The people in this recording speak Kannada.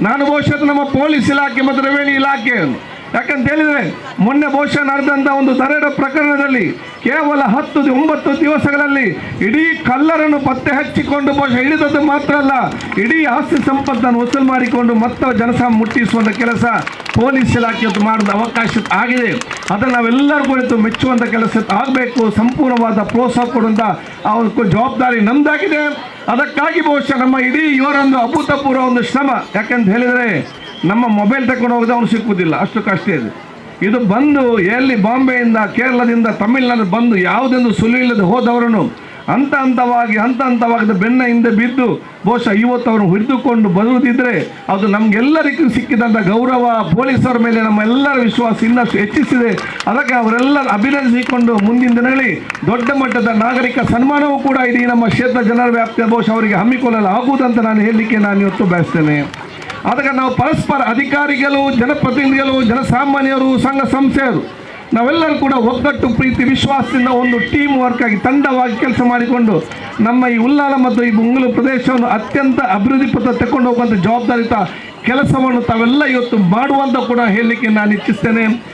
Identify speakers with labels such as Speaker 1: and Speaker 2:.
Speaker 1: ನಾನು ಬಹುಶಃ ನಮ್ಮ ಪೊಲೀಸ್ ಇಲಾಖೆ ಮತ್ತು ರೆವೆನ್ಯೂ ಇಲಾಖೆ ಯಾಕಂತ ಹೇಳಿದ್ರೆ, ಮೊನ್ನೆ ಬಹುಶಃ ನಡೆದಂಥ ಒಂದು ದರೋಡೆ ಪ್ರಕರಣದಲ್ಲಿ ಕೇವಲ ಹತ್ತು ಒಂಬತ್ತು ದಿವಸಗಳಲ್ಲಿ ಇಡೀ ಕಲ್ಲರನ್ನು ಪತ್ತೆ ಹಚ್ಚಿಕೊಂಡು ಬಹುಶಃ ಹಿಡಿದದ್ದು ಮಾತ್ರ ಅಲ್ಲ, ಇಡೀ ಆಸ್ತಿ ಸಂಪತ್ತನ್ನು ವಸೂಲು ಮಾಡಿಕೊಂಡು ಮತ್ತೆ ಜನಸಾಮ ಮುಟ್ಟಿಸುವಂಥ ಕೆಲಸ ಪೊಲೀಸ್ ಇಲಾಖೆ ಮಾಡಿದ ಅವಕಾಶ ಆಗಿದೆ. ಅದನ್ನು ನಾವೆಲ್ಲರೂ ಕುರಿತು ಮೆಚ್ಚುವಂಥ ಕೆಲಸ ಆಗಬೇಕು, ಸಂಪೂರ್ಣವಾದ ಪ್ರೋತ್ಸಾಹ ಕೊಡುವಂಥ ಒಂದು ಜವಾಬ್ದಾರಿ ನಮ್ದಾಗಿದೆ. ಅದಕ್ಕಾಗಿ ಬಹುಶಃ ನಮ್ಮ ಇಡೀ ಇವರೊಂದು ಅಭೂತಪೂರ್ವ ಒಂದು ಶ್ರಮ. ಯಾಕೆಂತ ಹೇಳಿದರೆ ನಮ್ಮ ಮೊಬೈಲ್ ತಗೊಂಡು ಹೋಗದೆ ಅವನು ಸಿಕ್ಕುವುದಿಲ್ಲ ಅಷ್ಟು ಕಷ್ಟ ಇದೆ ಇದು ಬಂದು ಎಲ್ಲಿ ಬಾಂಬೆಯಿಂದ, ಕೇರಳದಿಂದ ತಮಿಳುನಾಡು ಬಂದು ಯಾವುದೆಂದು ಸುಳಿವಿಲ್ಲದೆ ಹೋದವರನ್ನು ಹಂತ ಹಂತವಾಗಿ ಹಂತ ಹಂತವಾಗಿ ಬೆನ್ನ ಹಿಂದೆ ಬಿದ್ದು, ಬಹುಶಃ ಇವತ್ತು ಅವರು ಹಿಡಿದುಕೊಂಡು ಬರುವುದಿದ್ರೆ ಅದು ನಮಗೆಲ್ಲರಿಗೂ ಸಿಕ್ಕಿದಂಥ ಗೌರವ, ಪೊಲೀಸರ ಮೇಲೆ ನಮ್ಮ ಎಲ್ಲರ ವಿಶ್ವಾಸ ಇನ್ನಷ್ಟು ಹೆಚ್ಚಿಸಿದೆ. ಅದಕ್ಕೆ ಅವರೆಲ್ಲರೂ ಅಭಿನಂದಿಸಿಕೊಂಡು ಮುಂದಿನ ದಿನಗಳಲ್ಲಿ ದೊಡ್ಡ ಮಟ್ಟದ ನಾಗರಿಕ ಸನ್ಮಾನವೂ ಕೂಡ ಇಡೀ ನಮ್ಮ ಕ್ಷೇತ್ರ ಜನರ ವ್ಯಾಪ್ತಿಯ, ಬಹುಶಃ ಅವರಿಗೆ ಹಮ್ಮಿಕೊಳ್ಳಲು ಆಗುವುದಂತ ನಾನು ಹೇಳಲಿಕ್ಕೆ ನಾನು ಇವತ್ತು ಬಯಸ್ತೇನೆ. ಅದಕ್ಕೆ ನಾವು ಪರಸ್ಪರ ಅಧಿಕಾರಿಗಳು, ಜನಪ್ರತಿನಿಧಿಗಳು, ಜನಸಾಮಾನ್ಯರು, ಸಂಘ ಸಂಸ್ಥೆಯರು, ನಾವೆಲ್ಲರೂ ಕೂಡ ಒಗ್ಗಟ್ಟು ಪ್ರೀತಿ, ವಿಶ್ವಾಸದಿಂದ ಒಂದು ಟೀಮ್ ವರ್ಕ್ ಆಗಿ ತಂಡವಾಗಿ ಕೆಲಸ ಮಾಡಿಕೊಂಡು ನಮ್ಮ ಈ ಉಲ್ಲಾಲ ಮತ್ತು ಈ ಮುಂಗಲು ಪ್ರದೇಶವನ್ನು ಅತ್ಯಂತ ಅಭಿವೃದ್ಧಿ ಪತ್ರ ತಗೊಂಡು ಹೋಗುವಂಥ ಜವಾಬ್ದಾರಿತ ಕೆಲಸವನ್ನು ತಾವೆಲ್ಲ ಇವತ್ತು ಮಾಡುವಂತ ಕೂಡ ಹೇಳಲಿಕ್ಕೆ ನಾನು ಇಚ್ಛಿಸ್ತೇನೆ.